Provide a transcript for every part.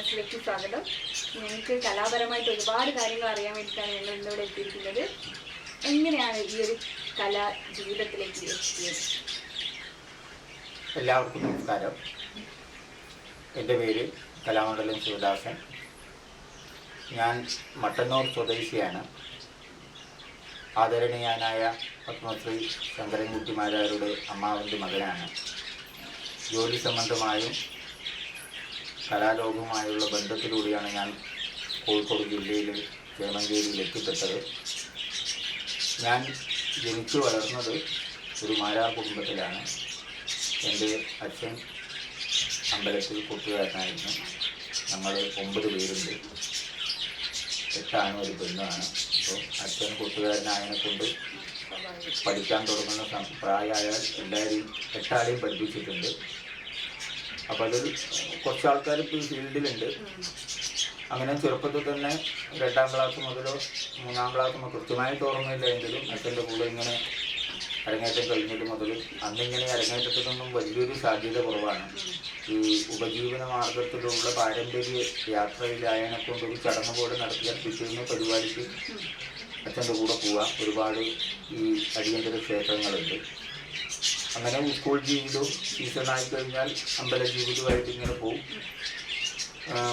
സ്വാഗതം. ഞങ്ങൾക്ക് കലാപരമായിട്ട് ഒരുപാട് കാര്യങ്ങൾ അറിയാൻ വേണ്ടിയിട്ടാണ് ഞങ്ങൾ ഇന്നിവിടെ എത്തിയിരിക്കുന്നത്. എങ്ങനെയാണ് ഈ ഒരു കല ജീവിതത്തിലേക്ക് എത്തിയത്? എല്ലാവർക്കും നമസ്കാരം. എന്റെ പേര് കലാമണ്ഡലം ശിവദാസൻ. ഞാൻ മട്ടന്നൂർ സ്വദേശിയാണ്. ആദരണീയനായ പത്മശ്രീ ശങ്കരൻകുട്ടിമാരാരുടെ അമ്മാവന്റെ മകനാണ്. ജോലി സംബന്ധമായും കലാലോകവുമായുള്ള ബന്ധത്തിലൂടെയാണ് ഞാൻ കോഴിക്കോട് ജില്ലയിൽ ചേമഞ്ചേരിയിൽ എത്തിപ്പെട്ടത് ഞാൻ ജനിച്ചു വളർന്നത് ഒരു മാരാർ കുടുംബത്തിലാണ്. എന്റെ അച്ഛൻ അമ്പലത്തിൽ കൊട്ടുകാരനായിരുന്നു. ഞങ്ങൾ ഒമ്പത് പേരുണ്ട്. എട്ടാണ് ഒരു പെണ്ണാണ്. അപ്പോൾ അച്ഛൻ കൊട്ടുകാരനായതിനെ കൊണ്ട് പഠിക്കാൻ തുടങ്ങുന്ന പ്രായമായാൽ എല്ലാവരെയും എട്ടാളെയും പഠിപ്പിച്ചിട്ടുണ്ട്. അപ്പോൾ അതിൽ കുറച്ച് ആൾക്കാർ ഇപ്പോൾ ഈ ഫീൽഡിലുണ്ട്. അങ്ങനെ ചെറുപ്പത്തിൽ തന്നെ രണ്ടാം ക്ലാസ് മുതലോ മൂന്നാം ക്ലാസ് മുതൽ കൃത്യമായിട്ട് ഓർമ്മയില്ല എങ്കിലും അച്ഛന്റെ കൂടെ ഇങ്ങനെ അരങ്ങേറ്റം കഴിഞ്ഞിട്ട് മുതൽ അന്നിങ്ങനെ അരങ്ങേറ്റത്തിനൊന്നും വലിയൊരു സാധ്യത കുറവാണ്. ഈ ഉപജീവന മാർഗത്തിലുള്ള പാരമ്പര്യ യാത്രയിലായതിനെ കൊണ്ട് ഒരു ചടങ്ങ് പോലെ നടത്തിയാൽ പിറ്റേന്ന് പരിപാടിക്ക് അച്ഛന്റെ കൂടെ പോവാം. ഒരുപാട് ഈ അടിയന്തര ക്ഷേത്രങ്ങളുണ്ട്. അങ്ങനെ സ്കൂൾ ജീവിതവും സീസൺ കഴിഞ്ഞാൽ അമ്പല ജീവിതവുമായിട്ട് ഇങ്ങനെ പോകും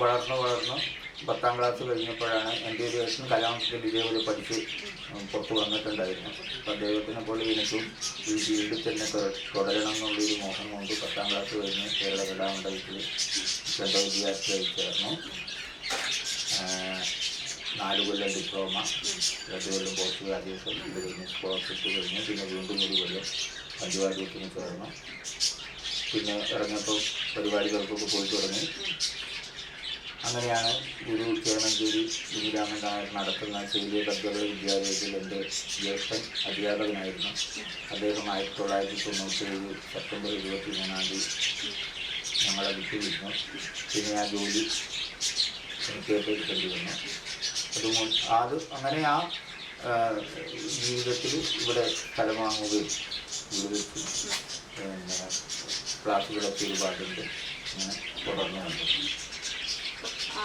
വളർന്ന് വളർന്ന് പത്താം ക്ലാസ് കഴിഞ്ഞപ്പോഴാണ് എന്റെ ഒരു ഏട്ടൻ കലാമത്തിൽ ഇതേപോലെ പഠിച്ച് പുറത്ത് വന്നിട്ടുണ്ടായിരുന്നു അപ്പോൾ അദ്ദേഹത്തിനെ പോലെ എനിക്കും ഈ ഫീൽഡിൽ തന്നെ തുടരണം എന്നുള്ളൊരു മോഹം കൊണ്ട് പത്താം ക്ലാസ് കഴിഞ്ഞ് കേരള കലാമണ്ഡലത്തിൽ ചെണ്ട വിദ്യാർത്ഥിയായി ചേർന്നു നാല് കൊല്ലം ഡിപ്ലോമ രണ്ട് കൊല്ലം പോസ്റ്റ് ഗ്രാജുവേഷൻ ഇത് കഴിഞ്ഞ് സ്കോളർഷിപ്പ് കഴിഞ്ഞ് പിന്നെ വീണ്ടും ഒരു കൊല്ലം പഞ്ചവാദ്യത്തിന് ചേർന്നു പിന്നെ ഇറങ്ങിയപ്പോൾ പരിപാടികൾക്കൊക്കെ പോയി തുടങ്ങി അങ്ങനെയാണ് ഗുരു ചേമഞ്ചേരി ഗുരുരാമൻ നായർ നടത്തുന്ന സൂര്യ കർഗള വിദ്യാലയത്തിൽ എന്റെ ജ്യേഷ്ഠൻ അധ്യാപകനായിരുന്നു. അദ്ദേഹം ആയിരത്തി തൊള്ളായിരത്തി തൊണ്ണൂറ്റേഴ് സെപ്റ്റംബർ ഇരുപത്തി മൂന്നാം തീയതി ഞങ്ങളെ വിട്ടുവിരുന്നു പിന്നെ ആ ജോലി എനിക്ക് ഏറ്റെടുക്കേണ്ടി വന്നു. അതുകൊണ്ട് അത് അങ്ങനെ ആ ജീവിതത്തിൽ ഇവിടെ സ്ഥലം വാങ്ങുകയും പിന്നെ ക്ലാസ്സുകളൊക്കെ ഒരുപാടുണ്ട്. അങ്ങനെ തുടർന്നു വന്നു.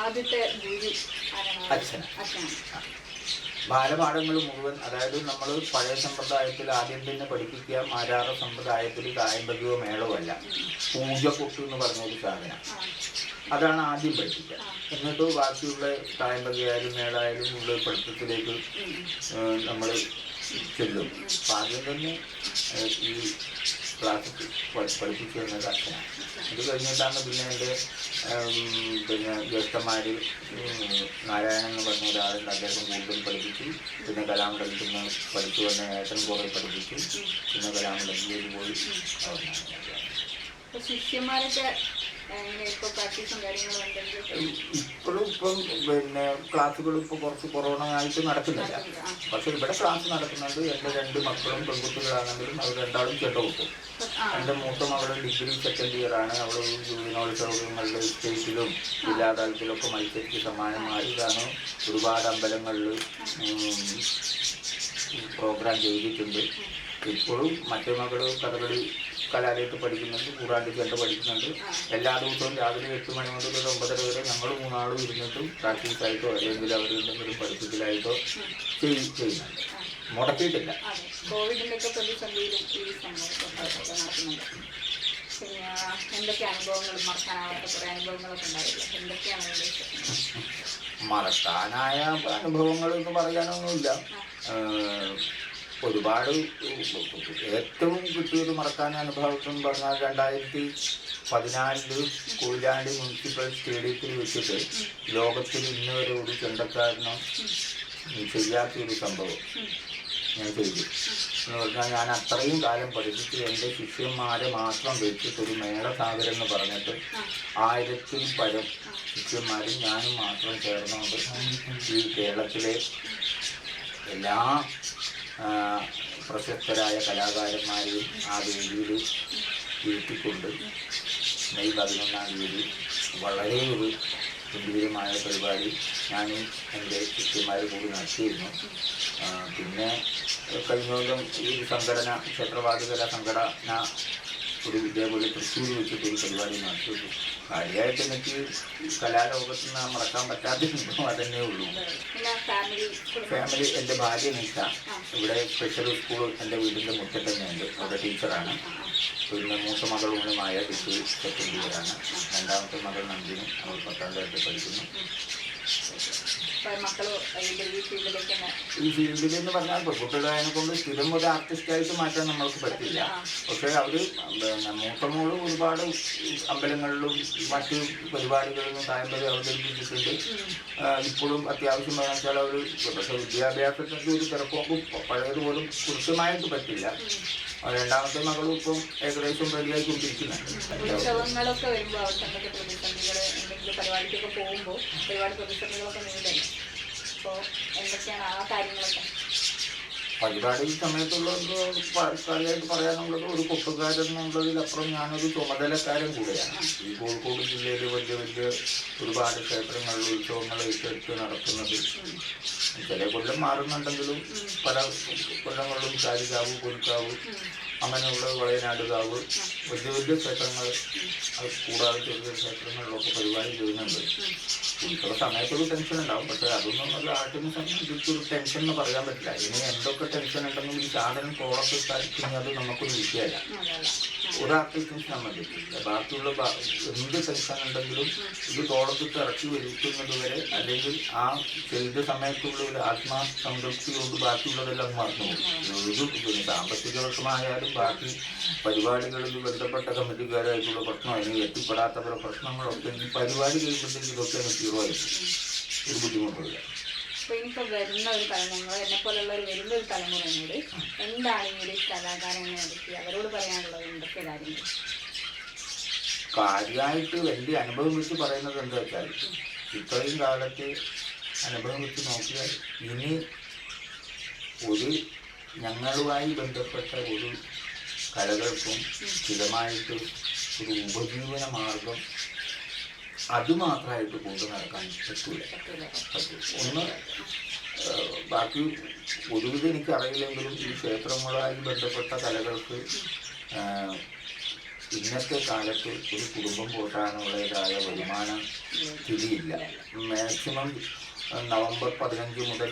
ആദ്യത്തെ ഗുരു ആരാണ്? അച്ഛനാ. അച്ഛനാണ്. ബാലപാഠങ്ങൾ മുഴുവൻ അതായത് നമ്മൾ പഴയ സമ്പ്രദായത്തിൽ ആദ്യം തന്നെ പഠിപ്പിക്കുക മാരാറ സമ്പ്രദായത്തിൽ കായമ്പകയോ മേളോ അല്ല പൂജ കൊട്ടു എന്ന് പറഞ്ഞൊരു സാധനം. അതാണ് ആദ്യം പഠിപ്പിക്കുക. എന്നിട്ട് ബാക്കിയുള്ള കായമ്പകയായാലും മേളായാലും ഉള്ള പഠിത്തത്തിലേക്ക് നമ്മൾ ചെല്ലും അപ്പം ആദ്യം തന്നെ ഈ ക്ലാസ് പഠിപ്പിച്ചു തന്നത് അച്ഛനാണ് അത് കഴിഞ്ഞിട്ടാണ് പിന്നെ എന്റെ പിന്നെ ജ്യേഷ്ഠന്മാർ നാരായണൻ എന്ന് പറഞ്ഞ ഒരാളുണ്ട് അദ്ദേഹം കൂടുതൽ പഠിപ്പിച്ചു പിന്നെ കലാമണ്ഡലത്തിൽ നിന്ന് പഠിച്ചു വന്ന ഏട്ടൻ കുറേ പഠിപ്പിച്ചു പിന്നെ കലാമണ്ഡലത്തിലേക്ക് പോയി ശിഷ്യന്മാരൊക്കെ ഇപ്പോഴും ഇപ്പം പിന്നെ ക്ലാസ്സുകൾ ഇപ്പോൾ കുറച്ച് കൊറോണ ആയിട്ട് നടക്കുന്നില്ല. പക്ഷെ ഇവിടെ ക്ലാസ് നടക്കുന്നുണ്ട് എന്റെ രണ്ട് മക്കളും പെൺകുട്ടികളാണെങ്കിലും അവർ രണ്ടാളും ചെണ്ട കൊടുക്കും എന്റെ മൂത്ത മകൾ ഡിഗ്രി സെക്കൻഡ് ഇയർ ആണ്. അവൾ യുവജനോത്സവങ്ങളിൽ സ്റ്റേറ്റിലും ജില്ലാ തലത്തിലൊക്കെ മത്സരിച്ച് സമ്മാനമായതാണ് ഒരുപാട് അമ്പലങ്ങളിൽ പ്രോഗ്രാം ചെയ്തിട്ടുണ്ട്. ഇപ്പോഴും മറ്റേ മകൾ കഥകളി കലാലയത്തിൽ പഠിക്കുന്നുണ്ട് കൂടാണ്ട് ചെണ്ട പഠിക്കുന്നുണ്ട്. എല്ലാ ദിവസവും രാവിലെ എട്ട് മണി മുതൽ ഒരു ഒമ്പതര വരെ ഞങ്ങൾ മൂന്നാളും ഇരുന്നിട്ടും പ്രാക്ടീസ് ആയിട്ടോ അല്ലെങ്കിൽ അവരെന്തെങ്കിലും പഠിപ്പിക്കലായിട്ടോ ചെയ്- ചെയ്യുന്നുണ്ട്. മുടക്കിയിട്ടില്ല. അതെ കോവിഡിന്റെ ഒക്കെ പ്രതിസന്ധിയിലും ഈ സംഭവമൊക്കെ നടക്കുന്നുണ്ട്. പിന്നെ എന്തൊക്കെ അനുഭവങ്ങൾ മറക്കാനാവാത്ത കുറെ അനുഭവങ്ങളൊക്കെ ഉണ്ടാവില്ല? എന്തൊക്കെയാണ് അതിന്റെ വിശേഷങ്ങൾ? മറക്കാനായ അനുഭവങ്ങൾ എന്ന് പറയാനൊന്നുമില്ല. ഒരുപാട് ഏറ്റവും കിട്ടിയത് മറക്കാൻ അനുഭവം പറഞ്ഞാൽ രണ്ടായിരത്തി പതിനാലിൽ കൂലാണ്ട് മുനിസിപ്പൽ സ്റ്റേഡിയത്തിൽ വെച്ചിട്ട് ലോകത്തിൽ ഇന്ന് വരെ ഒരു ചെണ്ടക്കാരനും ചെയ്യാത്തൊരു സംഭവം ഞാൻ ചെയ്തു. എന്ന് പറഞ്ഞാൽ ഞാൻ അത്രയും കാലം പഠിപ്പിച്ച് എന്റെ ശിഷ്യന്മാരെ മാത്രം വെച്ചിട്ട് ഒരു മേള സാഗരം എന്ന് പറഞ്ഞിട്ട് ആയിരത്തിൽ പരം ശിഷ്യന്മാരും ഞാനും മാത്രം ചേർന്നുകൊണ്ട് ഈ കേരളത്തിലെ എല്ലാ പ്രശസ്തരായ കലാകാരന്മാരെയും ആ വേദിയിൽ ഇരുത്തിക്കൊണ്ട് മെയ് പതിനൊന്നാം തീയതി വളരെ ഒരു ഗംഭീരമായ പരിപാടി ഞാൻ എന്റെ ശിഷ്യന്മാരും കൂടി നടത്തിയിരുന്നു. പിന്നെ കഴിഞ്ഞ ഈ ഒരു സംഘടന ക്ഷേത്രവാദികല സംഘടന ഒരു ഇതേപോലെ തൃശ്ശൂർ വെച്ചിട്ട് ഒരു പരിപാടി നടത്തുന്നു കാര്യമായിട്ട് എനിക്ക് കലാലോകത്ത് നിന്ന് മറക്കാൻ പറ്റാത്ത സംഭവം അതന്നെ ഉള്ളൂ. ഫാമിലി എന്റെ ഭാര്യ നിഷ ഇവിടെ സ്പെഷ്യൽ സ്കൂൾ എന്റെ വീടിന്റെ മുറ്റത്ത് തന്നെയുണ്ട് അവിടെ ടീച്ചറാണ്. പിന്നെ മൂത്ത മകൾ ഊണുമായ ഡിഗ്രി സെക്കൻഡ് ഇയറാണ്. രണ്ടാമത്തെ മകൾ നന്ദിനി. അവൾ പത്താം തരത്തിൽ പഠിക്കുന്നു. ഈ ഫീൽഡിൽ എന്ന് പറഞ്ഞാൽ പെൺകുട്ടികളായതിനെ കൊണ്ട് സ്ഥിരം ഒരു ആർട്ടിസ്റ്റായിട്ട് മാറ്റാൻ നമ്മൾക്ക് പറ്റില്ല. പക്ഷേ അവർ മൂത്തമോളും മൂത്ത മോൾ ഒരുപാട് അമ്പലങ്ങളിലും മറ്റ് പരിപാടികളിലും താല്പര്യം അവതരിപ്പിച്ചിട്ടുണ്ട് ഇപ്പോഴും അത്യാവശ്യം വെച്ചാൽ അവർ പക്ഷേ വിദ്യാഭ്യാസത്തിന്റെ ഒരു തിരക്കൊക്കെ പഴയതുപോലും കൃത്യമായിട്ട് പറ്റില്ല. രണ്ടാമത്തെ മകളും ഇപ്പം ഏകദേശം റെഡിയായിക്കൊണ്ടിരിക്കുന്നുണ്ട് ഉത്സവങ്ങളൊക്കെ വരുമ്പോൾ അവർക്കൊക്കെ പ്രതിസന്ധികൾ എന്തെങ്കിലും പരിപാടിക്കൊക്കെ പോകുമ്പോൾ ഒരുപാട് പ്രതിസന്ധികളൊക്കെ നേരിടല്ലേ? അപ്പോൾ എന്തൊക്കെയാണ് ആ കാര്യങ്ങളൊക്കെ? പരിപാടി സമയത്തുള്ള ഒരു പ- കാര്യമായിട്ട് പറയാനുള്ളത് ഒരു കൊട്ടുകാരൻ എന്നുള്ളതിലപ്പുറം ഞാനൊരു ചുമതലക്കാരൻ കൂടെയാണ്. ഈ കോഴിക്കോട് ജില്ലയിൽ വലിയ വലിയ ഒരുപാട് ക്ഷേത്രങ്ങളിൽ ഉത്സവങ്ങൾ ഏറ്റെടുത്ത് നടത്തുന്നത്. ചില കൊല്ലം മാറുന്നുണ്ടെങ്കിലും പല കൊല്ലങ്ങളിലും ചാരികാവ് കൊൽക്കാവ് അങ്ങനെയുള്ള വളയനാടുകാവ് വലിയ വലിയ ക്ഷേത്രങ്ങൾ കൂടാതെ ചെറിയ ക്ഷേത്രങ്ങളിലൊക്കെ പരിപാടി ചെയ്യുന്നുണ്ട്. ഉത്സവ സമയത്തൊരു ടെൻഷൻ ഉണ്ടാവും. പക്ഷെ അതൊന്നും നല്ല ആർട്ടിനെ സംബന്ധിച്ചൊരു ടെൻഷൻ എന്ന് പറയാൻ പറ്റില്ല. ഇനി എന്തൊക്കെ ടെൻഷൻ ഉണ്ടെങ്കിലും ഈ കോളത്ത് കളിക്കുന്നത് അത് നമുക്കൊരു വിഷയമല്ല. അതല്ല ഒരു ആർട്ടിസ്റ്റിനെ സംബന്ധിച്ചില്ല ബാക്കിയുള്ള എന്ത് സംസ്ഥാനമുണ്ടെങ്കിലും ഇത് തോളത്തിട്ട് ഇറക്കി വലിക്കുന്നത് വരെ അല്ലെങ്കിൽ ആ ചെയ്ത സമയത്തുള്ള ഒരു ആത്മാസംതൃപ്തി കൊണ്ട് ബാക്കിയുള്ളതെല്ലാം മറന്നു പോകും. സാമ്പത്തിക വർഷമായാലും ബാക്കി പരിപാടികളിൽ ബന്ധപ്പെട്ട കമ്മിറ്റിക്കാരായിട്ടുള്ള പ്രശ്നം ഇനി എത്തിപ്പെടാത്തവരുടെ പ്രശ്നങ്ങളൊക്കെ ഈ പരിപാടി കഴിയുമ്പോഴത്തേക്ക് ഇതൊക്കെ സീറോ ആയിരിക്കും ഒരു ബുദ്ധിമുട്ടില്ല അപ്പോൾ ഇനിയിപ്പോൾ വരുന്ന ഒരു തലമുറ എന്നെ പോലുള്ള ഒരു വരുന്ന ഒരു തലമുറയോട് എന്താണ് ഈ ഒരു കലാകാരനെ അവരോട് പറയാനുള്ളത്. കാര്യമായിട്ട് വലിയ അനുഭവം വെച്ച് പറയുന്നത് എന്താ വെച്ചാൽ ഇത്രയും കാലത്ത് അനുഭവം വെച്ച് നോക്കിയാൽ ഇനി ഒരു ഞങ്ങളുമായി ബന്ധപ്പെട്ട ഒരു കലകൾക്കും സ്ഥിരമായിട്ട് ഒരു ഉപജീവന മാർഗം അതുമാത്രമായിട്ട് കൊണ്ടു നടക്കാൻ പറ്റൂല. ഒന്ന് ബാക്കി ഒരുവിധം എനിക്കറിയില്ലെങ്കിലും ഈ ക്ഷേത്രങ്ങളുമായി ബന്ധപ്പെട്ട കലകൾക്ക് ഇന്നത്തെ കാലത്ത് ഒരു കുടുംബം പോറ്റാനുള്ളതായ വരുമാനം സ്ഥിതിയില്ല. മാക്സിമം നവംബർ പതിനഞ്ച് മുതൽ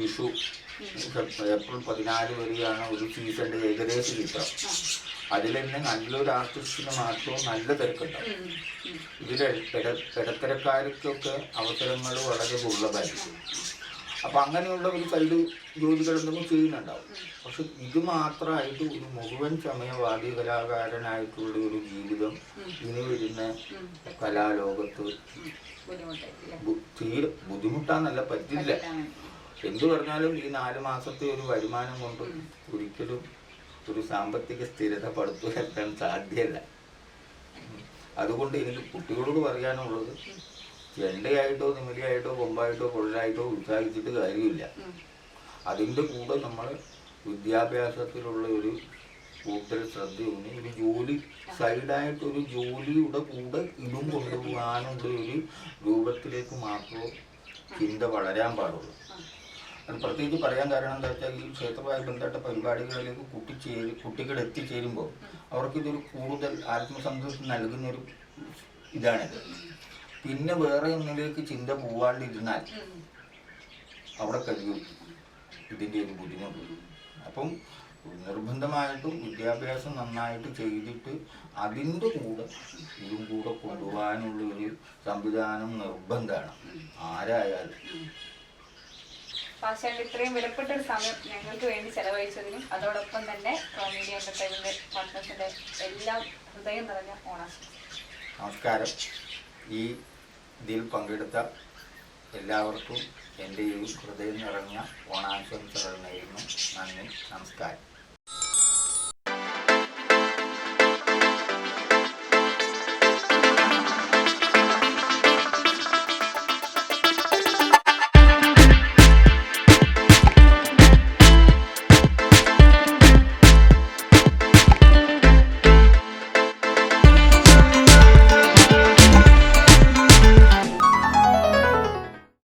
വിഷു ഏപ്രിൽ പതിനാല് വരെയാണ് ഒരു സീസണിന്റെ ഏകദേശ ചിത്രം. അതിൽ തന്നെ നല്ലൊരു ആർട്ടിസ്റ്റിന് മാത്രവും നല്ല തിരക്കുണ്ടാവും. ഇതിൽ ഇട ഇടത്തരക്കാർക്കൊക്കെ അവസരങ്ങൾ വളരെ ദുർലഭമായിരിക്കും അപ്പം അങ്ങനെയുള്ള ഒരു സൈഡ് ജോലികൾ എന്തെങ്കിലും ചെയ്യുന്നുണ്ടാവും പക്ഷെ ഇത് മാത്രമായിട്ട് ഒരു മുഴുവൻ സമയവാദി കലാകാരനായിട്ടുള്ള ഒരു ജീവിതം ഇനി വരുന്ന. കലാലോകത്ത് തീരെ ബുദ്ധിമുട്ടാന്നല്ല പറ്റില്ല. എന്തു പറഞ്ഞാലും ഈ നാല് മാസത്തെ ഒരു വരുമാനം കൊണ്ട് ഒരിക്കലും ഒരു സാമ്പത്തിക സ്ഥിരത പടുത്തുയർത്താൻ സാധ്യല്ല. അതുകൊണ്ട് എനിക്ക് കുട്ടികളോട് പറയാനുള്ളത് ചെണ്ടയായിട്ടോ നിമിരിയായിട്ടോ കൊമ്പായിട്ടോ കൊള്ളായിട്ടോ ഉത്സാഹിച്ചിട്ട് കാര്യമില്ല. അതിന്റെ കൂടെ നമ്മൾ വിദ്യാഭ്യാസത്തിലുള്ള ഒരു കൂടുതൽ ശ്രദ്ധയൂന്നി ഒരു ജോലി സൈഡായിട്ടൊരു ജോലിയുടെ കൂടെ ഇതും കൊണ്ടുപോകാനുള്ള ഒരു രൂപത്തിലേക്ക് മാത്രമേ ചിന്ത വളരാൻ പാടുള്ളൂ. അത് പ്രത്യേകിച്ച് പറയാൻ കാരണം എന്താ വെച്ചാൽ ഈ ക്ഷേത്രമായി ബന്ധപ്പെട്ട പരിപാടികളിലേക്ക് കുട്ടിച്ചേരി കുട്ടികൾ എത്തിച്ചേരുമ്പോൾ അവർക്കിതൊരു കൂടുതൽ ആത്മസംതൃപ്തി നൽകുന്നൊരു ഇതാണിത്. പിന്നെ വേറെ ഒന്നിലേക്ക് ചിന്ത പോവാണ്ടിരുന്നാൽ. അവിടെ കഴിയും. ഇതിന്റെ ഒരു ബുദ്ധിമുട്ട്. അപ്പം നിർബന്ധമായിട്ടും വിദ്യാഭ്യാസം നന്നായിട്ട് ചെയ്തിട്ട് അതിന്റെ കൂടെ ഇതും കൂടെ കൊണ്ടുപോകാനുള്ള ഒരു സംവിധാനം നിർബന്ധമാണ്. ആരായാലും. പാഷാണ്ട് ഇത്രയും വിലപ്പെട്ട ഒരു സമയം ഞങ്ങൾക്ക് വേണ്ടി ചെലവഴിച്ചതിനും അതോടൊപ്പം തന്നെ മീഡിയ എന്റർടൈൻമെന്റ് പാർട്ട്നേഴ്സിന്റെ എല്ലാം ഹൃദയം നിറഞ്ഞ ഓണാശംസ നമസ്കാരം. ഈ ഇതിൽ പങ്കെടുത്ത എല്ലാവർക്കും എന്റെ ഈ ഹൃദയം നിറഞ്ഞ ഓണാശംസകൾ നേരുന്നു. നന്ദി നമസ്കാരം.